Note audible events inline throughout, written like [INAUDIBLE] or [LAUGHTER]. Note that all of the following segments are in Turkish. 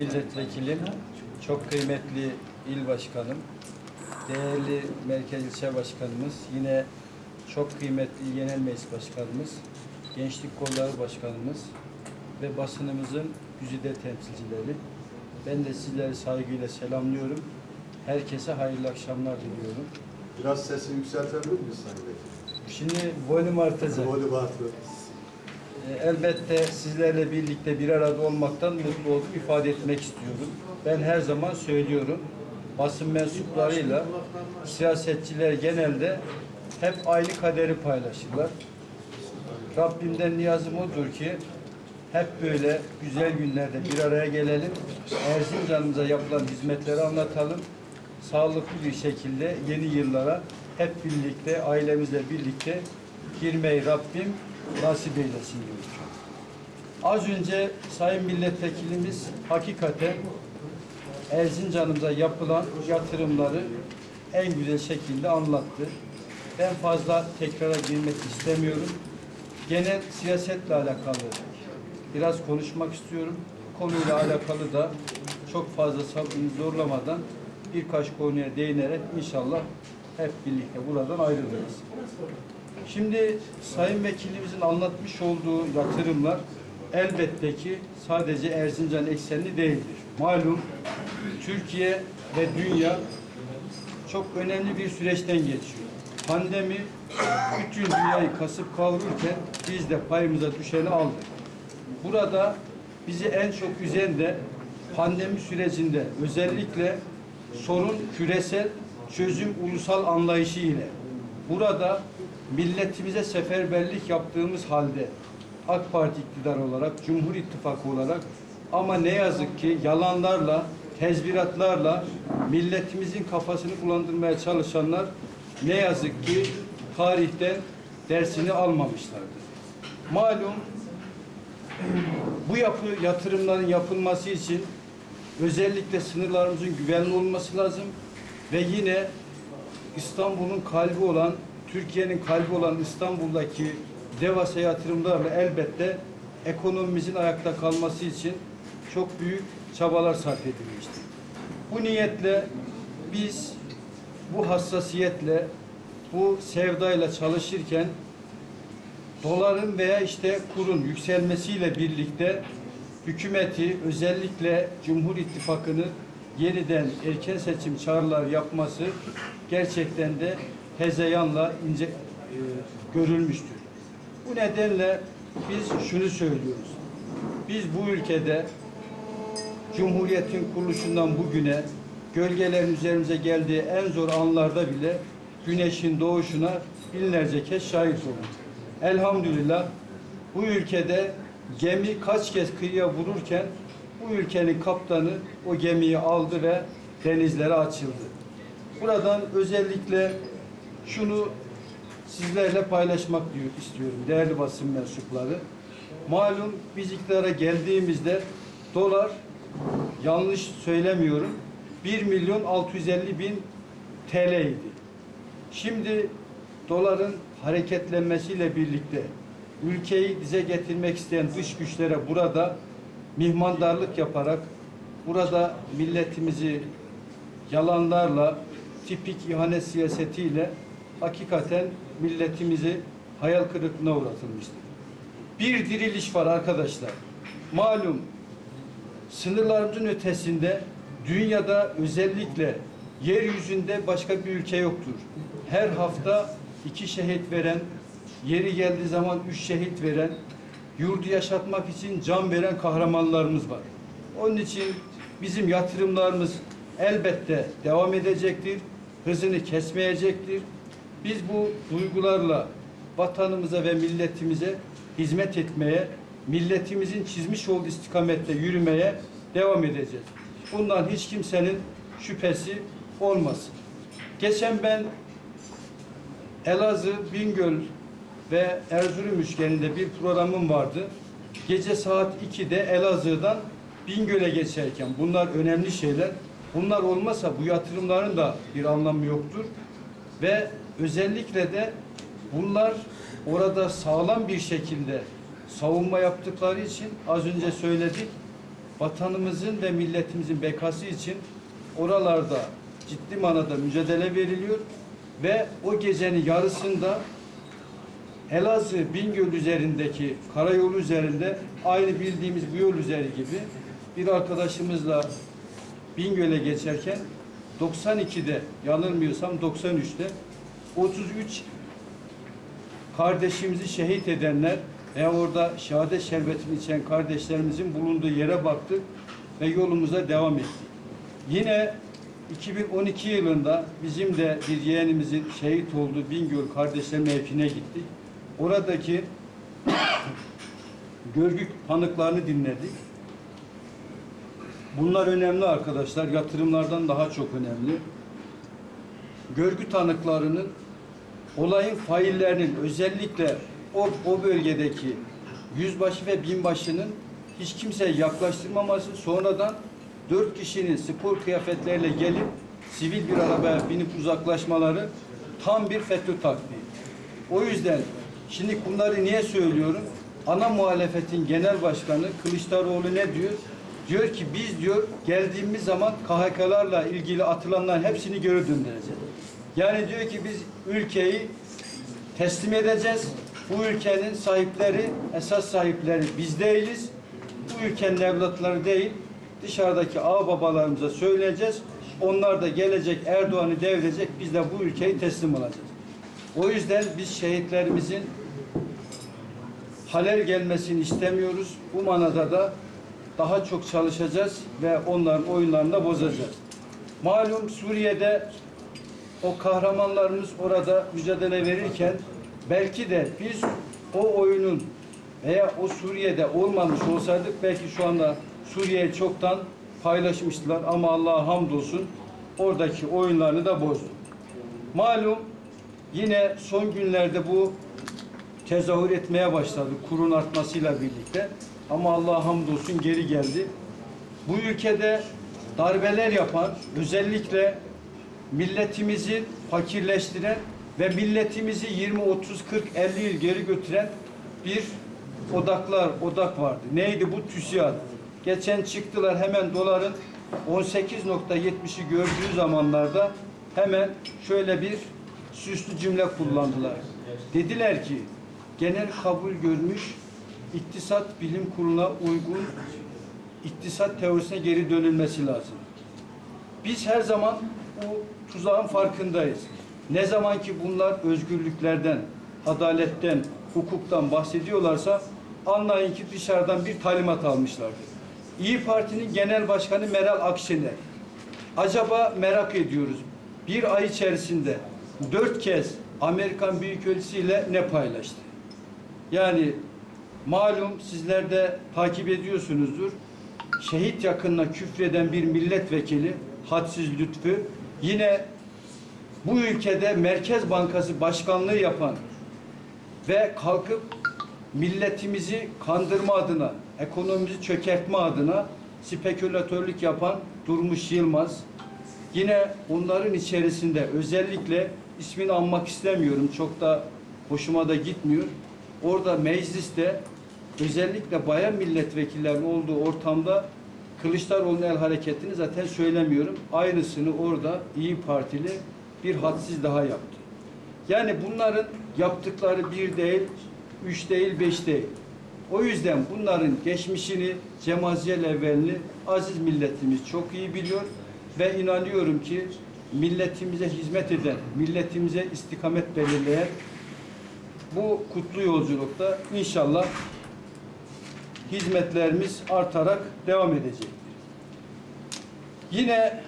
Milletvekilim, çok kıymetli il başkanım, değerli merkez ilçe başkanımız, yine çok kıymetli genel meclis başkanımız, gençlik kolları başkanımız ve basınımızın güzide temsilcileri. Ben de sizleri saygıyla selamlıyorum. Herkese hayırlı akşamlar diliyorum. Biraz sesini yükseltebilir miyiz Sayın? Şimdi volüm artacak. Volüm artı. E, Elbette sizlerle birlikte bir arada olmaktan mutlu oldum ifade etmek istiyorum. Ben her zaman söylüyorum. Basın mensuplarıyla siyasetçiler genelde hep aynı kaderi paylaşırlar. Rabbimden niyazım odur ki hep böyle güzel günlerde bir araya gelelim. Erzincan'ımıza yapılan hizmetleri anlatalım. Sağlıklı bir şekilde yeni yıllara hep birlikte, ailemizle birlikte girmeyi Rabbim nasip eylesin diyorum. Az önce Sayın Milletvekilimiz hakikaten Erzincan'ımıza yapılan yatırımları en güzel şekilde anlattı. Ben fazla tekrara girmek istemiyorum. Genel siyasetle alakalı biraz konuşmak istiyorum. Konuyla alakalı da çok fazla sabrını zorlamadan birkaç konuya değinerek inşallah hep birlikte buradan ayrılırız. Şimdi Sayın Vekilimizin anlatmış olduğu yatırımlar elbette ki sadece Erzincan eksenli değildir. Malum Türkiye ve dünya çok önemli bir süreçten geçiyor. Pandemi bütün dünyayı kasıp kavururken biz de payımıza düşeni aldık. Burada bizi en çok üzen de pandemi sürecinde özellikle sorun küresel çözüm ulusal anlayışı ile burada milletimize seferberlik yaptığımız halde AK Parti iktidar olarak, Cumhur İttifakı olarak ama ne yazık ki yalanlarla, tezviratlarla milletimizin kafasını bulandırmaya çalışanlar ne yazık ki tarihten dersini almamışlardır. Malum bu yapı yatırımların yapılması için özellikle sınırlarımızın güvenli olması lazım ve yine İstanbul'un kalbi olan, Türkiye'nin kalbi olan İstanbul'daki devasa yatırımlarla elbette ekonomimizin ayakta kalması için çok büyük çabalar sarf edilmiştir. Bu niyetle biz bu hassasiyetle, bu sevdayla çalışırken doların veya işte kurun yükselmesiyle birlikte hükümeti özellikle Cumhur İttifakı'nı yeniden erken seçim çağrılar yapması gerçekten de hezeyanla ince e, görülmüştür. Bu nedenle biz şunu söylüyoruz. Biz bu ülkede Cumhuriyetin kuruluşundan bugüne gölgelerin üzerimize geldiği en zor anlarda bile güneşin doğuşuna binlerce kez şahit olduk. Elhamdülillah bu ülkede gemi kaç kez kıyıya vururken bu ülkenin kaptanı o gemiyi aldı ve denizlere açıldı. Buradan özellikle şunu sizlerle paylaşmak istiyorum değerli basın mensupları. Malum biz iktidara geldiğimizde dolar yanlış söylemiyorum 1 milyon 650 bin TL idi. Şimdi doların hareketlenmesiyle birlikte ülkeyi dize getirmek isteyen dış güçlere burada mihmandarlık yaparak burada milletimizi yalanlarla tipik ihanet siyasetiyle hakikaten milletimizi hayal kırıklığına uğratılmıştır. Bir diriliş var arkadaşlar. Malum sınırlarımızın ötesinde dünyada özellikle yeryüzünde başka bir ülke yoktur. Her hafta iki şehit veren, yeri geldiği zaman üç şehit veren, yurdu yaşatmak için can veren kahramanlarımız var. Onun için bizim yatırımlarımız elbette devam edecektir. Hızını kesmeyecektir. Biz bu duygularla vatanımıza ve milletimize hizmet etmeye, milletimizin çizmiş olduğu istikamette yürümeye devam edeceğiz. Bundan hiç kimsenin şüphesi olmasın. Geçen ben Elazığ, Bingöl ve Erzurum üçgeninde bir programım vardı. Gece saat 2'de Elazığ'dan Bingöl'e geçerken bunlar önemli şeyler. Bunlar olmasa bu yatırımların da bir anlamı yoktur. Ve özellikle de bunlar orada sağlam bir şekilde savunma yaptıkları için az önce söyledik. vatanımızın ve milletimizin bekası için oralarda ciddi manada mücadele veriliyor ve o gecenin yarısında Elazığ Bingöl üzerindeki karayolu üzerinde aynı bildiğimiz bu yol üzeri gibi bir arkadaşımızla Bingöl'e geçerken 92'de yanılmıyorsam 93'te 33 kardeşimizi şehit edenler ve orada şehadet şerbetini içen kardeşlerimizin bulunduğu yere baktık ve yolumuza devam ettik. Yine 2012 yılında bizim de bir yeğenimizin şehit olduğu Bingöl kardeşler mevkine gittik. Oradaki [COUGHS] görgü tanıklarını dinledik. Bunlar önemli arkadaşlar. Yatırımlardan daha çok önemli. Görgü tanıklarının olayın faillerinin özellikle o, o bölgedeki yüzbaşı ve binbaşının hiç kimseye yaklaştırmaması sonradan dört kişinin spor kıyafetlerle gelip sivil bir arabaya binip uzaklaşmaları tam bir FETÖ taktiği. O yüzden şimdi bunları niye söylüyorum? Ana muhalefetin genel başkanı Kılıçdaroğlu ne diyor? Diyor ki biz diyor geldiğimiz zaman KHK'larla ilgili atılanların hepsini geri döndüreceğiz. Yani diyor ki biz ülkeyi teslim edeceğiz. Bu ülkenin sahipleri, esas sahipleri biz değiliz. Bu ülkenin evlatları değil, dışarıdaki ağ babalarımıza söyleyeceğiz. Onlar da gelecek Erdoğan'ı devirecek, biz de bu ülkeyi teslim alacağız. O yüzden biz şehitlerimizin halel gelmesini istemiyoruz. Bu manada da daha çok çalışacağız ve onların oyunlarını da bozacağız. Malum Suriye'de o kahramanlarımız orada mücadele verirken belki de biz o oyunun veya o Suriye'de olmamış olsaydık belki şu anda Suriye'yi çoktan paylaşmıştılar ama Allah'a hamdolsun oradaki oyunlarını da bozdu. Malum yine son günlerde bu tezahür etmeye başladı kurun artmasıyla birlikte. Ama Allah'a hamdolsun geri geldi. Bu ülkede darbeler yapan, özellikle milletimizi fakirleştiren ve milletimizi 20, 30, 40, 50 yıl geri götüren bir odaklar, odak vardı. Neydi bu? TÜSİAD. Geçen çıktılar hemen doların 18.70'i gördüğü zamanlarda hemen şöyle bir süslü cümle kullandılar. Dediler ki genel kabul görmüş İktisat Bilim Kurulu'na uygun iktisat teorisine geri dönülmesi lazım. Biz her zaman bu tuzağın farkındayız. Ne zaman ki bunlar özgürlüklerden, adaletten, hukuktan bahsediyorlarsa anlayın ki dışarıdan bir talimat almışlardır. İyi Parti'nin genel başkanı Meral Akşener. Acaba merak ediyoruz. Bir ay içerisinde dört kez Amerikan Büyükelçisi ile ne paylaştı? Yani malum sizler de takip ediyorsunuzdur. Şehit yakınına küfreden bir milletvekili hadsiz lütfü yine bu ülkede Merkez Bankası başkanlığı yapan ve kalkıp milletimizi kandırma adına, ekonomimizi çökertme adına spekülatörlük yapan Durmuş Yılmaz. Yine onların içerisinde özellikle ismini anmak istemiyorum. Çok da hoşuma da gitmiyor. Orada mecliste özellikle bayan milletvekillerinin olduğu ortamda Kılıçdaroğlu'nun el hareketini zaten söylemiyorum. Aynısını orada İyi Partili bir hadsiz daha yaptı. Yani bunların yaptıkları bir değil, üç değil, beş değil. O yüzden bunların geçmişini, Cemaziyel evvelini aziz milletimiz çok iyi biliyor ve inanıyorum ki milletimize hizmet eden, milletimize istikamet belirleyen bu kutlu yolculukta inşallah hizmetlerimiz artarak devam edecektir. Yine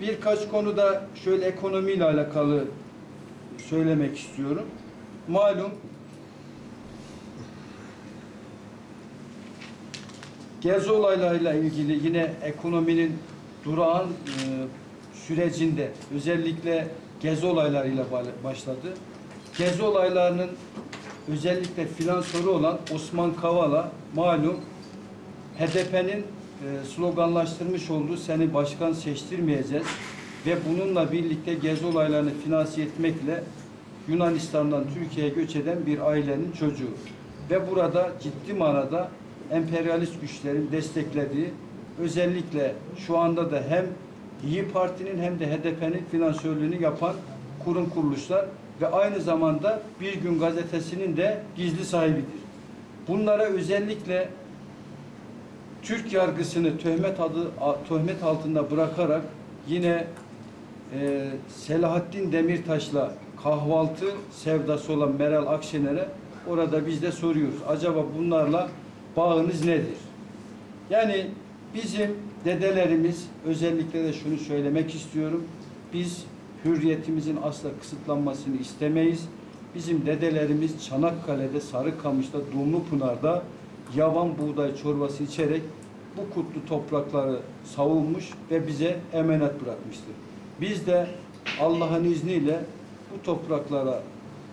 birkaç konuda şöyle ekonomiyle alakalı söylemek istiyorum. Malum Gezi olaylarıyla ilgili yine ekonominin durağan e, sürecinde özellikle gezi olaylarıyla ba- başladı. Gezi olaylarının özellikle finansörü olan Osman Kavala malum HDP'nin e, sloganlaştırmış olduğu seni başkan seçtirmeyeceğiz ve bununla birlikte gezi olaylarını finanse etmekle Yunanistan'dan Türkiye'ye göç eden bir ailenin çocuğu. ve burada ciddi manada emperyalist güçlerin desteklediği özellikle şu anda da hem İyi Parti'nin hem de HDP'nin finansörlüğünü yapan kurum kuruluşlar ve aynı zamanda Bir Gün Gazetesi'nin de gizli sahibidir. Bunlara özellikle Türk yargısını töhmet adı töhmet altında bırakarak yine e, Selahattin Demirtaş'la kahvaltı sevdası olan Meral Akşener'e orada biz de soruyoruz. Acaba bunlarla bağınız nedir? Yani bizim dedelerimiz özellikle de şunu söylemek istiyorum. Biz hürriyetimizin asla kısıtlanmasını istemeyiz. Bizim dedelerimiz Çanakkale'de, Sarıkamış'ta, Dumlupınar'da yavan buğday çorbası içerek bu kutlu toprakları savunmuş ve bize emanet bırakmıştır. Biz de Allah'ın izniyle bu topraklara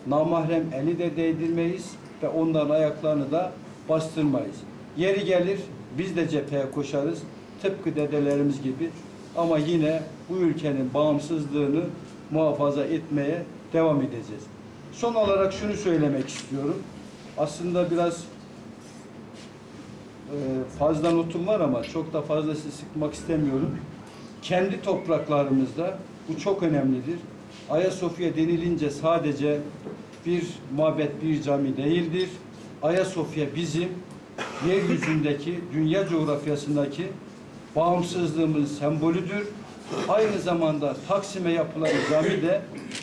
namahrem eli de değdirmeyiz ve onların ayaklarını da bastırmayız. Yeri gelir biz de cepheye koşarız tıpkı dedelerimiz gibi ama yine bu ülkenin bağımsızlığını muhafaza etmeye devam edeceğiz. Son olarak şunu söylemek istiyorum. Aslında biraz e, fazla notum var ama çok da fazla sizi sıkmak istemiyorum. Kendi topraklarımızda bu çok önemlidir. Ayasofya denilince sadece bir mabet, bir cami değildir. Ayasofya bizim yeryüzündeki, dünya coğrafyasındaki bağımsızlığımızın sembolüdür. Aynı zamanda Taksim'e yapılan cami de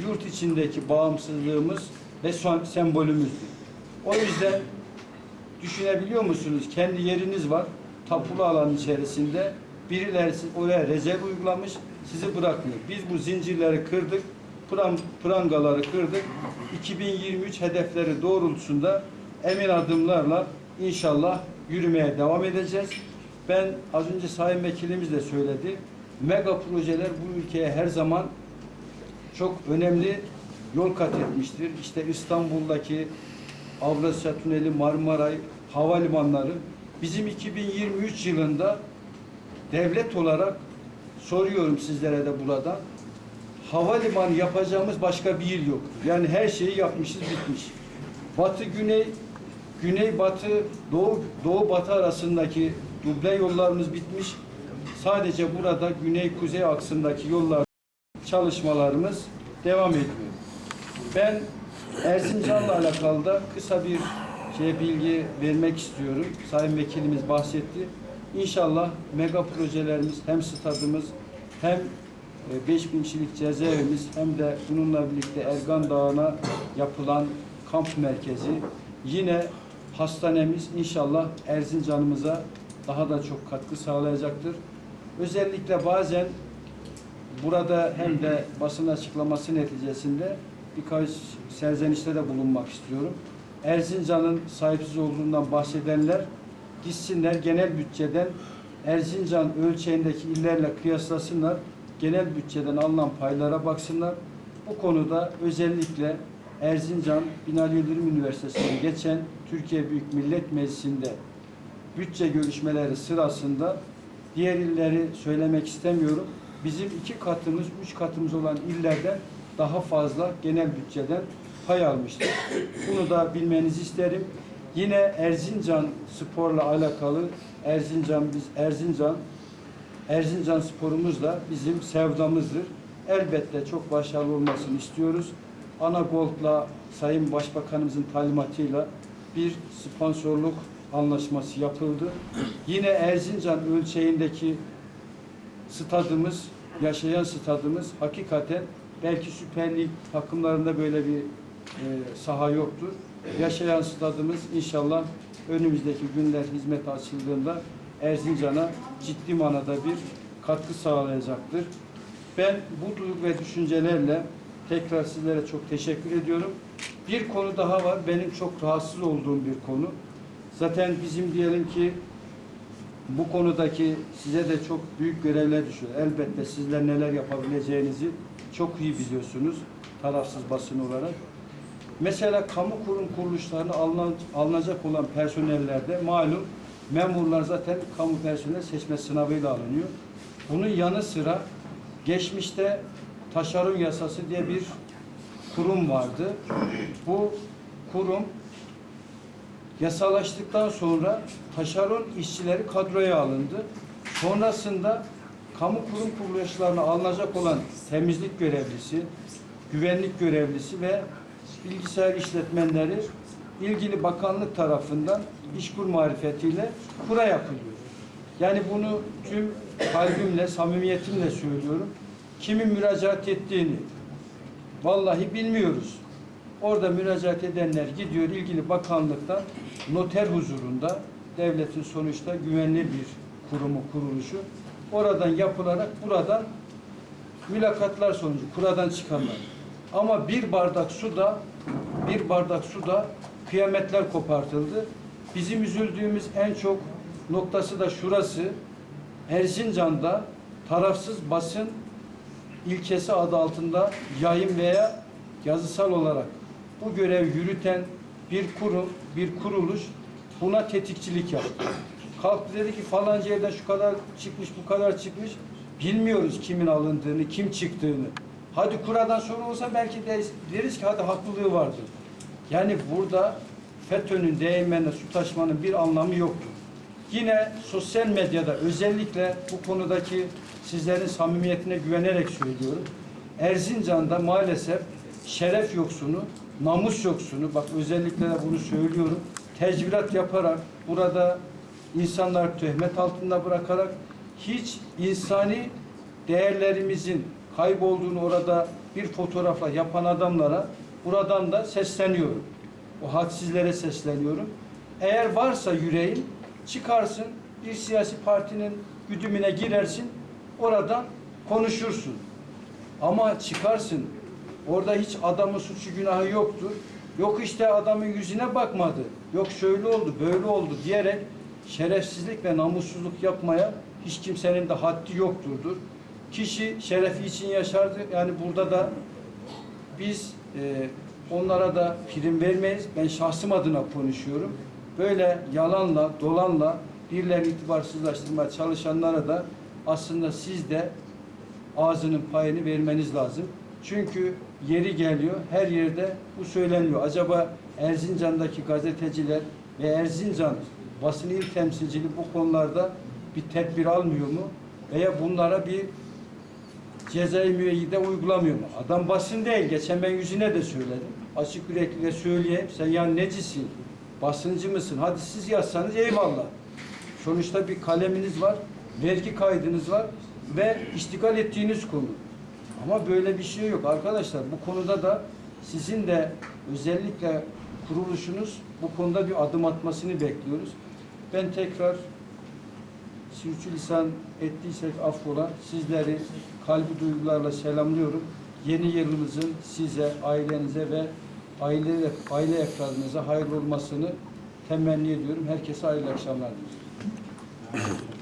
yurt içindeki bağımsızlığımız ve sembolümüzdür. O yüzden Düşünebiliyor musunuz? Kendi yeriniz var. Tapulu alan içerisinde. Birileri oraya rezerv uygulamış. Sizi bırakmıyor. Biz bu zincirleri kırdık. Pram, prangaları kırdık. 2023 hedefleri doğrultusunda emin adımlarla inşallah yürümeye devam edeceğiz. Ben az önce Sayın Vekilimiz de söyledi. Mega projeler bu ülkeye her zaman çok önemli yol kat etmiştir. İşte İstanbul'daki Avrasya Tüneli, Marmaray, havalimanları bizim 2023 yılında devlet olarak soruyorum sizlere de burada havalimanı yapacağımız başka bir yıl yok. Yani her şeyi yapmışız bitmiş. Batı güney güney batı doğu doğu batı arasındaki duble yollarımız bitmiş. Sadece burada güney kuzey aksındaki yollar çalışmalarımız devam ediyor. Ben Erzincan'la alakalı da kısa bir şey bilgi vermek istiyorum. Sayın Vekilimiz bahsetti. İnşallah mega projelerimiz hem stadımız hem e, 5000 kişilik cezaevimiz hem de bununla birlikte Ergan Dağı'na yapılan kamp merkezi yine hastanemiz inşallah Erzincan'ımıza daha da çok katkı sağlayacaktır. Özellikle bazen burada hem de basın açıklaması neticesinde birkaç serzenişte de bulunmak istiyorum. Erzincan'ın sahipsiz olduğundan bahsedenler gitsinler genel bütçeden Erzincan ölçeğindeki illerle kıyaslasınlar. Genel bütçeden alınan paylara baksınlar. Bu konuda özellikle Erzincan Binali Yıldırım Üniversitesi'nden geçen Türkiye Büyük Millet Meclisi'nde bütçe görüşmeleri sırasında diğer illeri söylemek istemiyorum. Bizim iki katımız, üç katımız olan illerden daha fazla genel bütçeden pay almıştır. Bunu da bilmenizi isterim. Yine Erzincan sporla alakalı Erzincan biz Erzincan Erzincan sporumuz da bizim sevdamızdır. Elbette çok başarılı olmasını istiyoruz. Ana Gold'la Sayın Başbakanımızın talimatıyla bir sponsorluk anlaşması yapıldı. Yine Erzincan ölçeğindeki stadımız, yaşayan stadımız hakikaten belki Süper Lig takımlarında böyle bir e, saha yoktur. Yaşayan stadımız inşallah önümüzdeki günler hizmet açıldığında Erzincan'a ciddi manada bir katkı sağlayacaktır. Ben bu duygu ve düşüncelerle tekrar sizlere çok teşekkür ediyorum. Bir konu daha var. Benim çok rahatsız olduğum bir konu. Zaten bizim diyelim ki bu konudaki size de çok büyük görevler düşüyor. Elbette sizler neler yapabileceğinizi çok iyi biliyorsunuz tarafsız basın olarak. Mesela kamu kurum kuruluşlarına alınan, alınacak olan personellerde malum memurlar zaten kamu personel seçme sınavıyla alınıyor. Bunun yanı sıra geçmişte taşeron yasası diye bir kurum vardı. Bu kurum yasalaştıktan sonra taşeron işçileri kadroya alındı. Sonrasında kamu kurum kuruluşlarına alınacak olan temizlik görevlisi, güvenlik görevlisi ve bilgisayar işletmenleri ilgili bakanlık tarafından işkur marifetiyle kura yapılıyor. Yani bunu tüm kalbimle, samimiyetimle söylüyorum. Kimin müracaat ettiğini vallahi bilmiyoruz. Orada müracaat edenler gidiyor ilgili bakanlıktan noter huzurunda devletin sonuçta güvenli bir kurumu, kuruluşu oradan yapılarak buradan mülakatlar sonucu kuradan çıkanlar. Ama bir bardak suda bir bardak suda kıyametler kopartıldı. Bizim üzüldüğümüz en çok noktası da şurası. Erzincan'da tarafsız basın ilkesi adı altında yayın veya yazısal olarak bu görev yürüten bir kurum, bir kuruluş buna tetikçilik yaptı. Kalktı dedi ki falanca yerden şu kadar çıkmış, bu kadar çıkmış. Bilmiyoruz kimin alındığını, kim çıktığını. Hadi kuradan sonra olsa belki deriz, deriz ki hadi haklılığı vardır. Yani burada FETÖ'nün değirmenine su taşımanın bir anlamı yoktur. Yine sosyal medyada özellikle bu konudaki sizlerin samimiyetine güvenerek söylüyorum. Erzincan'da maalesef şeref yoksunu, namus yoksunu, bak özellikle de bunu söylüyorum, tecvirat yaparak burada insanlar töhmet altında bırakarak hiç insani değerlerimizin kaybolduğunu orada bir fotoğrafla yapan adamlara buradan da sesleniyorum. O hadsizlere sesleniyorum. Eğer varsa yüreğin çıkarsın bir siyasi partinin güdümüne girersin oradan konuşursun. Ama çıkarsın orada hiç adamın suçu günahı yoktur. Yok işte adamın yüzüne bakmadı. Yok şöyle oldu böyle oldu diyerek şerefsizlik ve namussuzluk yapmaya hiç kimsenin de haddi yokturdur. Kişi şerefi için yaşardı. Yani burada da biz e, onlara da prim vermeyiz. Ben şahsım adına konuşuyorum. Böyle yalanla, dolanla birilerini itibarsızlaştırmaya çalışanlara da aslında siz de ağzının payını vermeniz lazım. Çünkü yeri geliyor, her yerde bu söyleniyor. Acaba Erzincan'daki gazeteciler ve Erzincan basın il temsilciliği bu konularda bir tedbir almıyor mu? Veya bunlara bir cezai müeyyide uygulamıyor mu? Adam basın değil. Geçen ben yüzüne de söyledim. Açık yürekliyle söyleyeyim. Sen ya necisin? Basıncı mısın? Hadi siz yazsanız eyvallah. Sonuçta bir kaleminiz var, vergi kaydınız var ve iştigal ettiğiniz konu. Ama böyle bir şey yok arkadaşlar. Bu konuda da sizin de özellikle kuruluşunuz bu konuda bir adım atmasını bekliyoruz. Ben tekrar sürçülisan ettiysek affola sizleri kalbi duygularla selamlıyorum. Yeni yılınızın size, ailenize ve aile, aile efradınıza hayırlı olmasını temenni ediyorum. Herkese hayırlı akşamlar diliyorum. [LAUGHS]